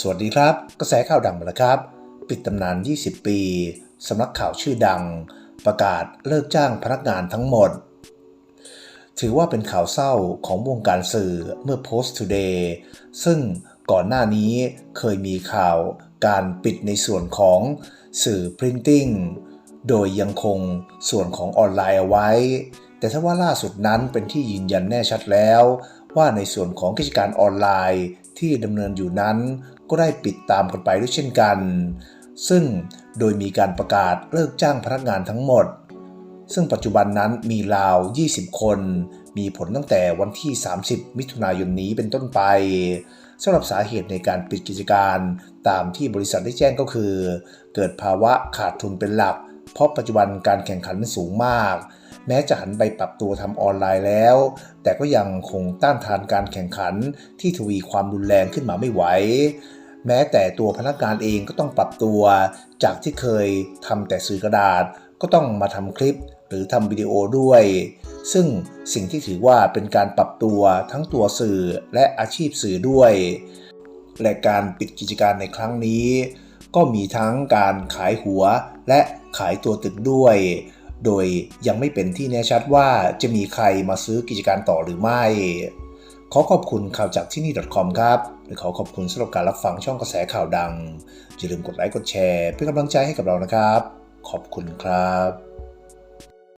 สวัสดีครับ กระแสข่าวดังมาแล้วครับ ปิดตำนาน 20 ปีสำนักข่าวชื่อดัง ประกาศเลิกจ้างพนักงานทั้งหมด ถือว่าเป็นข่าวเศร้าของวงการสื่อเมื่อ Post Today ซึ่งก่อนหน้านี้เคยมีข่าวการปิดในส่วนของสื่อ Printing โดยยังคงส่วนของออนไลน์เอาไว้ แต่ถ้าว่าล่าสุดนั้นเป็นที่ยืนยันแน่ชัดแล้ว ว่าในส่วนของกิจการออนไลน์ที่ดำเนินอยู่นั้น ก็ได้ปิดตามกันไปด้วยเช่นกัน ซึ่งโดยมีการประกาศเลิกจ้างพนักงานทั้งหมด ซึ่งปัจจุบันนั้นมีราว 20 คน มีผลตั้งแต่วันที่ 30 มิถุนายนนี้เป็นต้นไปสำหรับสาเหตุในการปิดกิจการตามที่บริษัทได้แจ้งก็คือ เกิดภาวะขาดทุนเป็นหลัก เพราะปัจจุบันการแข่งขันมันสูงมาก แม้จะหันไปปรับตัวทำออนไลน์แล้ว แต่ก็ยังคงต้านทานการแข่งขันที่ทวีความรุนแรงขึ้นมาไม่ไหวแม้แต่ตัวพนักงานเองก็ต้องปรับตัว จากที่เคยทำแต่สื่อกระดาษ ก็ต้องมาทำคลิปหรือทำวิดีโอด้วย ซึ่งสิ่งที่ถือว่าเป็นการปรับตัวทั้งตัวสื่อและอาชีพสื่อด้วย และการปิดกิจการในครั้งนี้ ก็มีทั้งการขายหัวและขายตัวตึกด้วย โดยยังไม่เป็นที่แน่ชัดว่าจะมีใครมาซื้อกิจการต่อหรือไม่ ขอขอบคุณข่าวจากที่นี่ .com ครับและขอขอบคุณสำหรับการรับฟังช่องกระแสข่าวดัง อย่าลืมกดไลค์กดแชร์เพื่อกำลังใจให้กับเรานะครับ ขอบคุณครับ